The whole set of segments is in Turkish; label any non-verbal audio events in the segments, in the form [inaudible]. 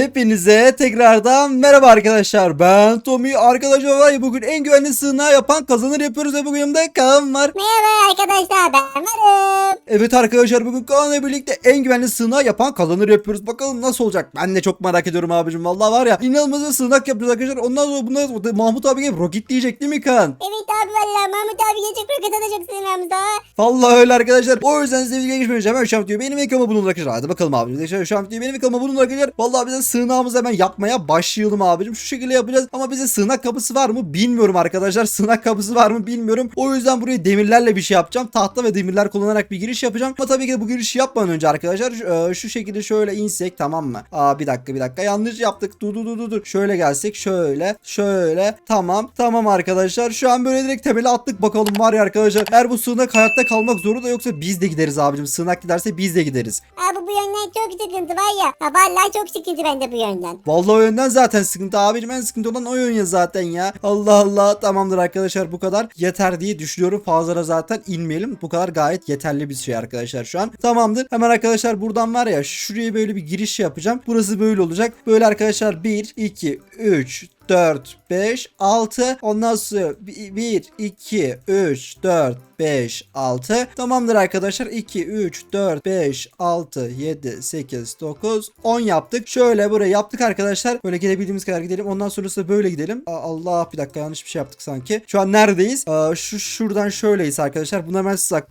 Hepinize tekrardan merhaba arkadaşlar. Ben Tommy. Arkadaşlar var ya bugün en güvenli sığınağı yapan kazanır yapıyoruz ve bugün yanımda Kaan var. Merhaba arkadaşlar ben varım. Evet arkadaşlar bugün Kaan'la birlikte en güvenli sığınağı yapan kazanır yapıyoruz. Bakalım nasıl olacak? Ben de çok merak ediyorum abicim. Vallahi var ya inanılmaz bir sığınak yapacağız arkadaşlar. Ondan sonra bunlar Mahmut abi gelip roket diyecek değil mi Kaan? Evet abi valla Mahmut abi gelecek roket atacak sınavımıza. Vallahi öyle arkadaşlar. O yüzden size videoya geçmeden önce hemen diyor benim ekranıma bulunur arkadaşlar. Hadi bakalım abi. Arkadaşlar Şu an diyor benim ekranıma bulunur arkadaşlar. Vallahi bize sığınağımızı hemen yapmaya başlayalım abicim. Şu şekilde yapacağız. Ama bize sığınak kapısı var mı bilmiyorum arkadaşlar. [laughs] Sığınak kapısı var mı bilmiyorum. O yüzden buraya demirlerle bir şey yapacağım. Tahta ve demirler kullanarak bir giriş yapacağım. Ama tabii ki de bu girişi yapmadan önce arkadaşlar şu, e, şu şekilde şöyle insek tamam mı? Aa bir dakika bir dakika yanlış yaptık. Dur dur dur dur. Şöyle gelsek şöyle şöyle tamam tamam arkadaşlar. Şu an böyle direkt temeli attık bakalım var ya arkadaşlar. Eğer bu sığınak hayatta kalmak zorunda yoksa biz de gideriz abicim. Sığınak giderse biz de gideriz. Abi bu yönden çok sıkıntı var ya. Ha valla çok sıkıntı bende bu yönden. Vallahi o yönden zaten sıkıntı abicim en sıkıntı olan o yön zaten ya. Allah Allah tamamdır arkadaşlar bu kadar yeter diye düşünüyorum. Fazla zaten inmeyelim. Bu kadar gayet yeterli bir şey arkadaşlar şu an. Tamamdır. Hemen arkadaşlar buradan var ya şuraya böyle bir giriş yapacağım. Burası böyle olacak. Böyle arkadaşlar 1 2 3 4, 5, 6. Ondan sonra 1, 2, 3, 4, 5, 6. Tamamdır arkadaşlar. 2, 3, 4, 5, 6, 7, 8, 9, 10 yaptık. Şöyle buraya yaptık arkadaşlar. Böyle gidebildiğimiz kadar gidelim. Ondan sonrasında böyle gidelim. Aa, Allah bir dakika yanlış bir şey yaptık sanki. Şu an neredeyiz? Aa, şu şuradan şöyleyiz arkadaşlar. Bunu hemen size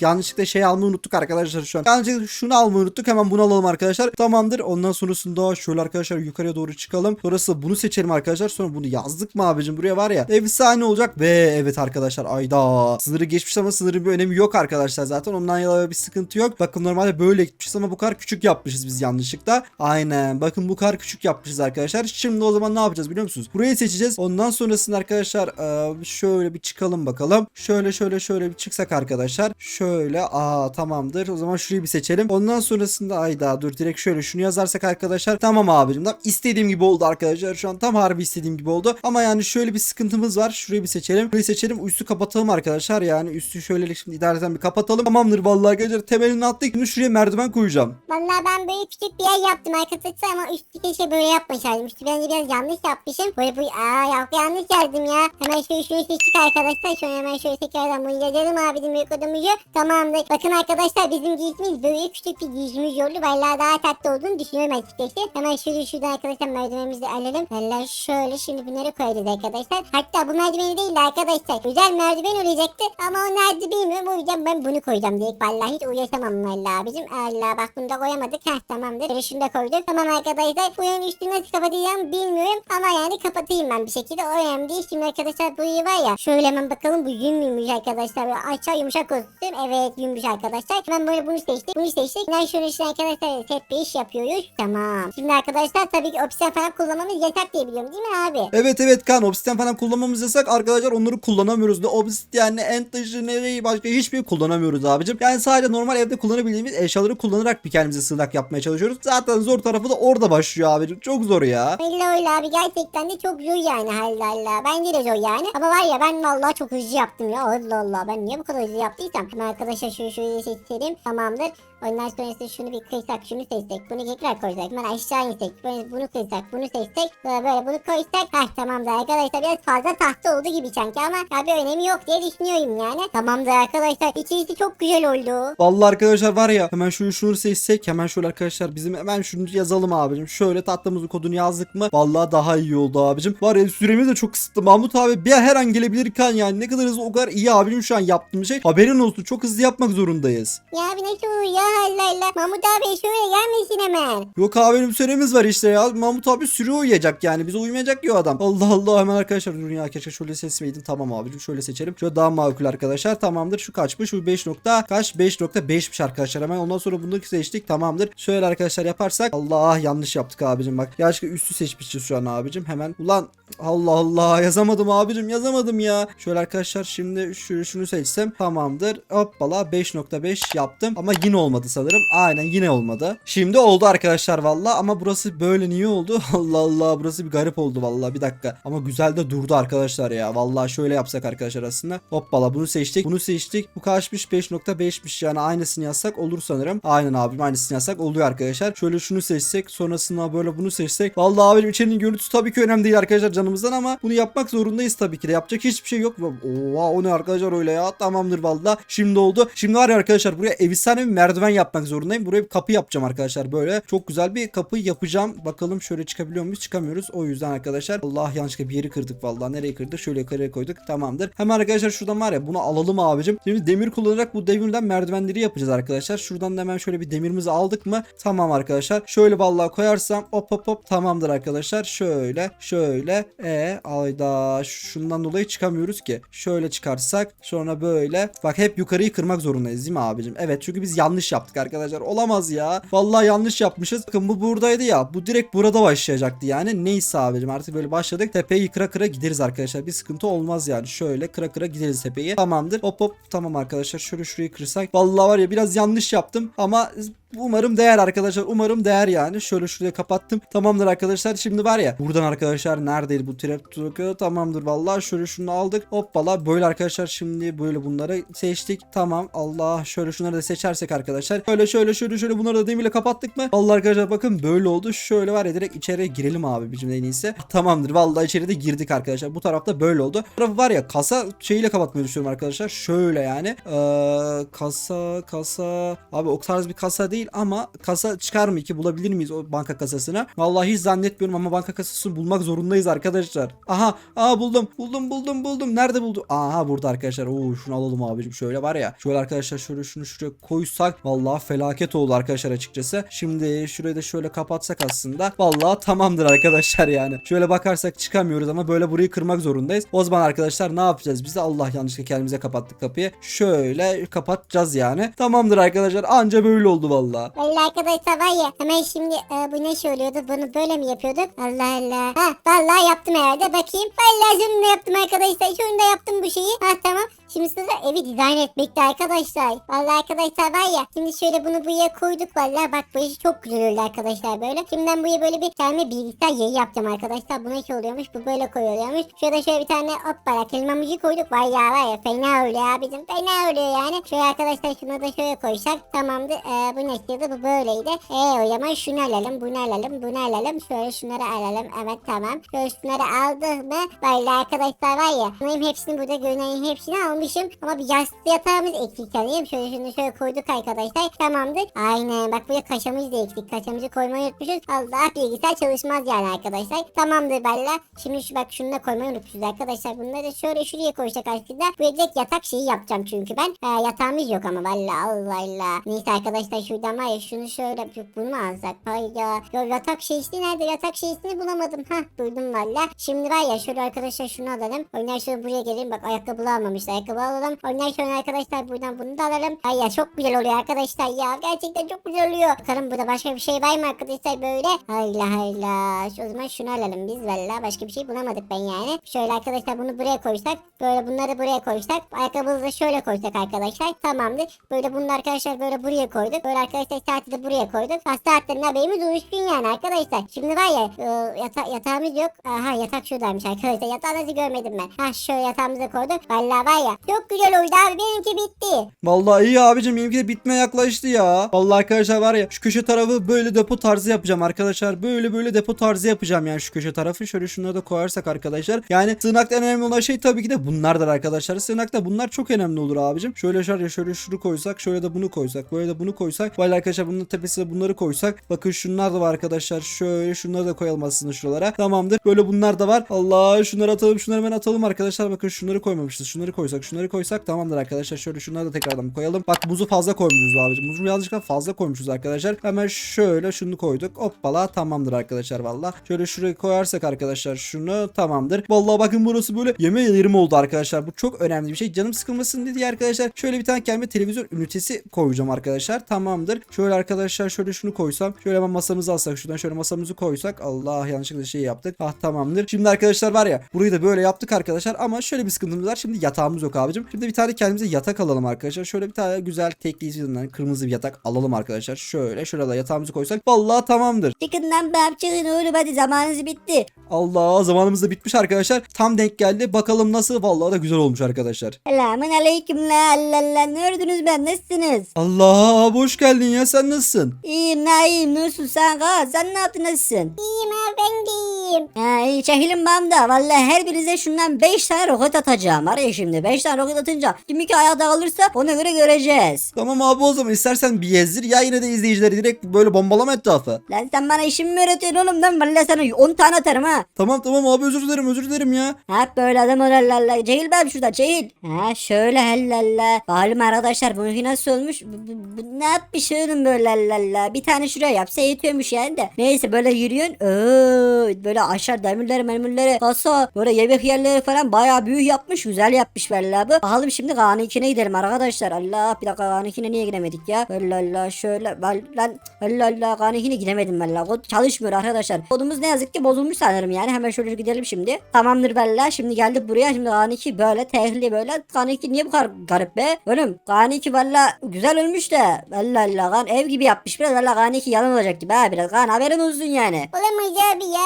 yanlışlıkla şey almayı unuttuk arkadaşlar şu an. Yanlışlıkla şunu almayı unuttuk. Hemen bunu alalım arkadaşlar. Tamamdır. Ondan sonrasında şöyle arkadaşlar yukarıya doğru çıkalım. Sonrasında bunu seçelim arkadaşlar. Sonra bunu yazdık mı abicim buraya var ya. Efsane olacak. Ve evet arkadaşlar ayda. Sınırı geçmiş ama sınırın bir önemi yok arkadaşlar zaten. Ondan yana bir sıkıntı yok. Bakın normalde böyle gitmişiz ama bu kadar küçük yapmışız biz yanlışlıkla. Aynen. Bakın bu kadar küçük yapmışız arkadaşlar. Şimdi o zaman ne yapacağız biliyor musunuz? Burayı seçeceğiz. Ondan sonrasında arkadaşlar e, şöyle bir çıkalım bakalım. Şöyle şöyle şöyle bir çıksak arkadaşlar. Şöyle aa tamamdır. O zaman şurayı bir seçelim. Ondan sonrasında ayda dur direkt şöyle şunu yazarsak arkadaşlar. Tamam abicim. Tam istediğim gibi oldu arkadaşlar. Şu an tam harbi istediğim gibi oldu. Ama yani şöyle bir sıkıntımız var. Şurayı bir seçelim. Burayı seçelim. Üstü kapatalım arkadaşlar. Yani üstü şöyle şimdi idareten bir kapatalım. Tamamdır vallahi arkadaşlar. Temelini attık. Şimdi şuraya merdiven koyacağım. Valla ben böyle küçük bir yer yaptım arkadaşlar ama üstü keşke böyle yapmasaydım. Üstü bence biraz yanlış yapmışım. Böyle bu aa yok yanlış yazdım ya. Hemen şöyle şunu seçtik arkadaşlar. Şöyle hemen şöyle tekrardan bunu yazalım abicim büyük kodumuzu. Tamamdır. Bakın arkadaşlar bizim giysimiz böyle küçük bir giysimiz oldu. Valla daha tatlı olduğunu düşünüyorum açıkçası. Hemen şöyle şuradan arkadaşlar merdivenimizi alalım. Valla şöyle şimdi bunları koyacağız arkadaşlar. Hatta bu merdiveni değil de arkadaşlar. Güzel merdiven olacaktı ama o nerede bilmiyorum. O yüzden ben bunu koyacağım direkt. Valla hiç uğraşamam valla abicim. Allah bak bunu da koyamadık. Heh tamamdır. Şunu da koyduk. Tamam arkadaşlar. Bu yönün üstünü nasıl kapatacağım bilmiyorum. Ama yani kapatayım ben bir şekilde. O önemli değil. Şimdi arkadaşlar bu iyi var ya. Şöyle hemen bakalım bu yün müymüş arkadaşlar. Böyle aşağı yumuşak olsun. Evet yünmüş arkadaşlar. Hemen böyle bunu seçtik. Bunu seçtik. Ben şöyle işte arkadaşlar set bir iş yapıyoruz. Tamam. Şimdi arkadaşlar tabii ki opsiyon falan kullanmamız yasak diye biliyorum değil mi abi? Evet evet kan obsidian falan kullanmamız yasak. Arkadaşlar onları kullanamıyoruz. Ne obsidian ne end ne başka hiçbir kullanamıyoruz abicim. Yani sadece normal evde kullanabildiğimiz eşyaları kullanarak bir kendimize sığınak yapmaya çalışıyoruz. Zaten zor tarafı da orada başlıyor abicim. Çok zor ya. Öyle öyle abi gerçekten de çok zor yani Allah Allah. Bence de zor yani. Ama var ya ben vallahi çok hızlı yaptım ya. Allah Allah ben niye bu kadar hızlı yaptıysam. Hemen arkadaşlar şu şurayı seçelim. Tamamdır. Ondan sonrasında şunu bir kıysak şunu seçsek. Bunu tekrar koysak. Hemen aşağı insek. Bunu kıysak bunu seçsek. Böyle böyle bunu koysak. Heh tamamdır arkadaşlar. Biraz fazla tahta oldu gibi sanki ama abi önemi yok diye düşünüyorum yani. Tamamdır arkadaşlar. İçerisi çok güzel oldu. Vallahi arkadaşlar var ya hemen şunu şunu seçsek hemen şöyle arkadaşlar bizim hemen şunu yazalım abicim. Şöyle tatlımızın kodunu yazdık mı? Vallahi daha iyi oldu abicim. Var ya süremiz de çok kısıtlı. Mahmut abi bir her an gelebilir kan yani. Ne kadar hızlı o kadar iyi abicim şu an yaptığım şey. Haberin olsun çok hızlı yapmak zorundayız. Ya abi nasıl olur ya Allah Allah. Mahmut abi şöyle gelmesin hemen. Yok abi benim var işte ya. Mahmut abi sürü uyuyacak yani. Bize uyumayacak ki adam. Allah Allah hemen arkadaşlar durun ya keşke şöyle seçmeydim. Tamam abi şöyle seçelim. Şöyle daha makul arkadaşlar. Tamamdır. Şu kaçmış? Şu 5 nokta kaç? 5.5'miş arkadaşlar. Hemen ondan sonra bunu seçtik. Tamamdır. Şöyle arkadaşlar yaparsak. Allah yanlış yaptık abicim bak. Gerçekten üstü seçmişiz şu an abicim. Hemen. Ulan Allah Allah yazamadım abicim yazamadım ya. Şöyle arkadaşlar şimdi şu, şunu seçsem tamamdır. Hoppala 5.5 yaptım ama yine olmadı olmadı sanırım. Aynen yine olmadı. Şimdi oldu arkadaşlar valla ama burası böyle niye oldu? [laughs] Allah Allah burası bir garip oldu valla bir dakika. Ama güzel de durdu arkadaşlar ya. Valla şöyle yapsak arkadaşlar aslında. Hoppala bunu seçtik. Bunu seçtik. Bu kaçmış? 5.5'miş yani aynısını yazsak olur sanırım. Aynen abim aynısını yazsak oluyor arkadaşlar. Şöyle şunu seçsek sonrasında böyle bunu seçsek. Valla abim içerinin görüntüsü tabii ki önemli değil arkadaşlar canımızdan ama bunu yapmak zorundayız tabii ki de. Yapacak hiçbir şey yok. Oha o ne arkadaşlar öyle ya. Tamamdır valla. Şimdi oldu. Şimdi var ya arkadaşlar buraya efsane bir merdiven yapmak zorundayım. Buraya bir kapı yapacağım arkadaşlar böyle. Çok güzel bir kapı yapacağım. Bakalım şöyle çıkabiliyor muyuz? Çıkamıyoruz. O yüzden arkadaşlar Allah yanlışlıkla bir yeri kırdık vallahi. Nereye kırdık? Şöyle yukarıya koyduk. Tamamdır. Hemen arkadaşlar şuradan var ya bunu alalım abicim. Şimdi demir kullanarak bu demirden merdivenleri yapacağız arkadaşlar. Şuradan da hemen şöyle bir demirimizi aldık mı? Tamam arkadaşlar. Şöyle vallahi koyarsam hop hop hop tamamdır arkadaşlar. Şöyle şöyle e ayda şundan dolayı çıkamıyoruz ki. Şöyle çıkarsak sonra böyle. Bak hep yukarıyı kırmak zorundayız değil mi abicim? Evet çünkü biz yanlış yaptık arkadaşlar. Olamaz ya. Vallahi yanlış yapmışız. Bakın bu buradaydı ya. Bu direkt burada başlayacaktı yani. Neyse abicim artık böyle başladık. Tepeyi kıra kıra gideriz arkadaşlar. Bir sıkıntı olmaz yani. Şöyle kıra kıra gideriz tepeyi. Tamamdır. Hop hop tamam arkadaşlar. Şöyle şurayı kırsak. Vallahi var ya biraz yanlış yaptım ama Umarım değer arkadaşlar. Umarım değer yani. Şöyle şuraya kapattım. Tamamdır arkadaşlar. Şimdi var ya. Buradan arkadaşlar neredeydi bu trap truck'ı? Tamamdır vallahi. Şöyle şunu aldık. Hoppala. Böyle arkadaşlar şimdi böyle bunları seçtik. Tamam. Allah. Şöyle şunları da seçersek arkadaşlar. Şöyle şöyle şöyle şöyle bunları da demirle kapattık mı? Vallahi arkadaşlar bakın böyle oldu. Şöyle var ya direkt içeriye girelim abi bizim en iyisi. Tamamdır. Vallahi içeri de girdik arkadaşlar. Bu tarafta böyle oldu. Bu tarafı var ya kasa şeyiyle kapatmayı düşünüyorum arkadaşlar. Şöyle yani. Ee, kasa kasa. Abi o tarz bir kasa değil ama kasa çıkar mı ki bulabilir miyiz o banka kasasını? Vallahi hiç zannetmiyorum ama banka kasasını bulmak zorundayız arkadaşlar. Aha, aha buldum. Buldum, buldum, buldum. Nerede buldum? Aha burada arkadaşlar. Oo şunu alalım abicim. Şöyle var ya. Şöyle arkadaşlar şöyle şunu şuraya koysak vallahi felaket oldu arkadaşlar açıkçası. Şimdi şurayı da şöyle kapatsak aslında. Vallahi tamamdır arkadaşlar yani. Şöyle bakarsak çıkamıyoruz ama böyle burayı kırmak zorundayız. O zaman arkadaşlar ne yapacağız? Biz de Allah yanlışlıkla kendimize kapattık kapıyı. Şöyle kapatacağız yani. Tamamdır arkadaşlar. Anca böyle oldu vallahi. Vallahi arkadaşlar var ya hemen şimdi e, bu ne söylüyordu bunu böyle mi yapıyorduk? Allah Allah. Ha vallahi yaptım herhalde bakayım. Vallahi sonunda yaptım arkadaşlar. Sonunda yaptım bu şeyi. Ha tamam. Şimdi sıra evi dizayn etmekte arkadaşlar. Vallahi arkadaşlar var ya. Şimdi şöyle bunu buraya koyduk vallahi. Bak bu iş çok güzel oldu arkadaşlar böyle. Şimdi ben buraya böyle bir tane bilgisayar yeri yapacağım arkadaşlar. Buna şey oluyormuş. Bu böyle koyuluyormuş. Şurada şöyle bir tane hop bara kelimamızı koyduk. Vay ya var ya fena oluyor abicim. Fena oluyor yani. Şöyle arkadaşlar şunu da şöyle koysak. Tamamdır. Ee, bu ne istiyordu? Bu böyleydi. Ee o zaman şunu alalım. Bunu alalım. Bunu alalım. Şöyle şunları alalım. Evet tamam. Şöyle şunları aldık mı? Vallahi arkadaşlar var ya. Bunların hepsini burada görünen hepsini almışım. Ama bir yastık yatağımız eksik sanırım. Şöyle şunu şöyle koyduk arkadaşlar. Tamamdır. Aynen. Bak buraya kaşamız da eksik. Kaşamızı koymayı unutmuşuz. Allah bilgisayar çalışmaz yani arkadaşlar. Tamamdır Bella. Şimdi şu bak şunu da koymayı unutmuşuz arkadaşlar. Bunları da şöyle şuraya koyacak aslında. Buraya direkt yatak şeyi yapacağım çünkü ben. Ee, yatağımız yok ama valla Allah Allah. Neyse arkadaşlar şuradan var ya şunu şöyle yapıp bunu alsak? Hayda. Ya yatak şeysi nerede? Yatak şeysini bulamadım. Hah buldum valla. Şimdi var ya şöyle arkadaşlar şunu alalım. Ondan sonra buraya gelin. Bak ayakkabı almamışlar. Ayakkabı alalım. Ondan sonra arkadaşlar buradan bunu da alalım. Ay ya çok güzel oluyor arkadaşlar ya. Gerçekten çok güzel oluyor. Bakalım burada başka bir şey var mı arkadaşlar böyle? Allah Allah. O zaman şunu alalım biz valla. Başka bir şey bulamadık ben yani. Şöyle arkadaşlar bunu buraya koysak. Böyle bunları buraya koysak. Ayakkabımızı da şöyle koysak arkadaşlar. Tamamdır. Böyle bunu arkadaşlar böyle buraya koyduk. Böyle arkadaşlar saati de buraya koyduk. Ha saatlerin haberimiz uyuşsun yani arkadaşlar. Şimdi var ya e, yata yatağımız yok. Aha yatak şuradaymış arkadaşlar. Yatağı nasıl görmedim ben. Ha şöyle yatağımıza koyduk. Valla var ya çok güzel oldu abi. Benimki bitti. Vallahi iyi abicim benimki de bitmeye yaklaştı ya. Vallahi arkadaşlar var ya şu köşe tarafı böyle depo tarzı yapacağım arkadaşlar. Böyle böyle depo tarzı yapacağım yani şu köşe tarafı. Şöyle şunları da koyarsak arkadaşlar. Yani sığınakta en önemli olan şey tabii ki de bunlardır arkadaşlar. Sığınakta bunlar çok önemli olur abicim. Şöyle şöyle şöyle şunu koysak. Şöyle de bunu koysak. Böyle de bunu koysak. Vallahi arkadaşlar bunun tepesine bunları koysak. Bakın şunlar da var arkadaşlar. Şöyle şunları da koyalım aslında şuralara. Tamamdır. Böyle bunlar da var. Allah şunları atalım. Şunları hemen atalım arkadaşlar. Bakın şunları koymamışız. Şunları koysak. Şunları koysak tamamdır arkadaşlar. Şöyle şunları da tekrardan koyalım. Bak muzu fazla koymuşuz abicim. Muzu yanlışlıkla fazla koymuşuz arkadaşlar. Hemen şöyle şunu koyduk. Hoppala tamamdır arkadaşlar valla. Şöyle şuraya koyarsak arkadaşlar şunu tamamdır. Vallahi bakın burası böyle yeme yerim oldu arkadaşlar. Bu çok önemli bir şey. Canım sıkılmasın diye arkadaşlar. Şöyle bir tane kendime televizyon ünitesi koyacağım arkadaşlar. Tamamdır. Şöyle arkadaşlar şöyle şunu koysam. Şöyle hemen masamızı alsak şuradan şöyle masamızı koysak. Allah yanlışlıkla şey yaptık. Ah tamamdır. Şimdi arkadaşlar var ya burayı da böyle yaptık arkadaşlar ama şöyle bir sıkıntımız var. Şimdi yatağımız yok abicim. Şimdi bir tane kendimize yatak alalım arkadaşlar. Şöyle bir tane güzel teklisinden kırmızı bir yatak alalım arkadaşlar. Şöyle şöyle da yatağımızı koysak vallahi tamamdır. Çıkın lan bab çıkın oğlum hadi zamanınız bitti. Allah zamanımız da bitmiş arkadaşlar. Tam denk geldi. Bakalım nasıl? Vallahi da güzel olmuş arkadaşlar. Selamun aleyküm la Allah Allah ne ördünüz ben nasılsınız? Allah hoş geldin ya sen nasılsın? İyiyim la iyiyim Nursun sen kal sen ne yaptın nasılsın? İyiyim abi ben de iyiyim. Ha iyi çekilin bana da vallahi her birinize şundan 5 tane roket atacağım var ya şimdi 5 tane roket atınca kim iki ayakta kalırsa ona göre göreceğiz. Tamam abi o zaman istersen bir gezdir ya yine de izleyicileri direkt böyle bombalama etrafı. Lan sen bana işimi mi öğretiyorsun oğlum lan vallahi sana 10 tane atarım ha. Tamam tamam abi özür dilerim özür dilerim ya. Hep böyle adam olarlar. Cehil ben şurada Cehil. Ha şöyle hellalla. Bakalım arkadaşlar bununki nasıl olmuş? Bu, bu- bu ne yapmış oğlum böyle hellalla. Bir tane şuraya yapsa yetiyormuş yani de. Neyse böyle yürüyorsun. Oo, böyle aşağı demirleri memurları kasa böyle yemek yerleri falan bayağı büyük yapmış. Güzel yapmış valla bu. Bakalım şimdi Kaan 2'ne gidelim arkadaşlar. Allah bir dakika Kaan 2'ne niye gidemedik ya? Allah şöyle. Lan Allah Allah Kaan 2'ne gidemedim valla. Kod çalışmıyor arkadaşlar. Kodumuz ne yazık ki bozulmuş sanırım yani. Hemen şöyle gidelim şimdi. Tamamdır valla. Şimdi geldik buraya. Şimdi Kaan 2 böyle tehlikeli böyle. Kaan 2 niye bu kadar garip be? Oğlum Kaan 2 valla güzel ölmüş de. Allah Allah Kaan ev gibi yapmış. Biraz valla Kaan 2 yalan olacak gibi ha biraz. Kaan haberin olsun yani. Olamaz abi ya.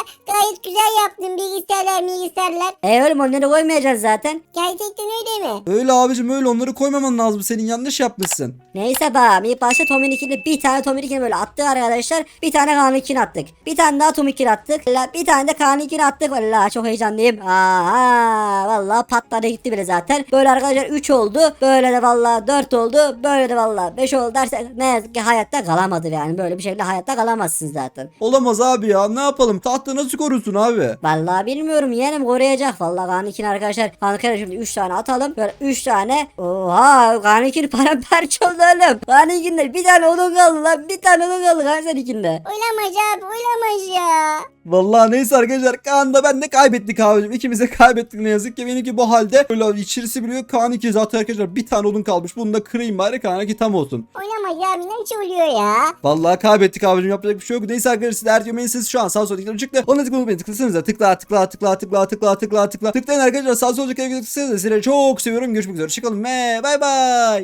Gayet güzel yaptın bilgisayarlar bilgisayarlar. E oğlum onları koymayacağız zaten. Gerçekten öyle mi? Öyle abicim öyle onları koymaman lazım senin yanlış yapmışsın. Neyse bakalım ilk başta Tommy 2'li bir tane Tommy 2'ni böyle attık arkadaşlar. Bir tane Kaan 2'ni attık. Bir tane daha Tommy 2'ni attık. Valla Bir tane de Kaan 2'ni attık. Valla çok heyecanlıyım. Aa, valla patladı gitti bile zaten. Böyle arkadaşlar 3 oldu. Böyle de valla 4 oldu. Böyle de valla 5 oldu dersek ne yazık ki hayatta kalamadı yani. Böyle bir şekilde hayatta kalamazsın zaten. Olamaz abi ya ne yapalım tahta nasıl korursun abi? Vallahi bilmiyorum yeğenim koruyacak. Vallahi 2'ni arkadaşlar. 2'ni şimdi 3 tane atalım. Böyle 3 tane. Oha 2'ni paramparça oldu oğlum. 2'inde bir tane odun kaldı lan. Bir tane odun kaldı Kaan sen 2'inde. Olamaz abi olamaz ya. Vallahi neyse arkadaşlar Kaan da ben de kaybettik abicim. İkimiz de kaybettik ne yazık ki. Benimki bu halde. Böyle içerisi biliyor. Kaan iki zaten arkadaşlar bir tane odun kalmış. Bunu da kırayım bari Kaan iki tam olsun. Olamaz abi nasıl oluyor ya? Vallahi kaybettik abicim yapacak bir şey yok. Neyse arkadaşlar siz eğer yemeğin sesi şu an sağ sol tıklayıp çıktı. Onu tıklamayı unutmayın. Tıklasanıza tıkla tıkla tıkla tıkla tıkla tıkla tıkla. Tıklayın arkadaşlar sağ sol tıklayıp tıklasanıza. Sizleri çok seviyorum. Görüşmek üzere. Çıkalım bay bay.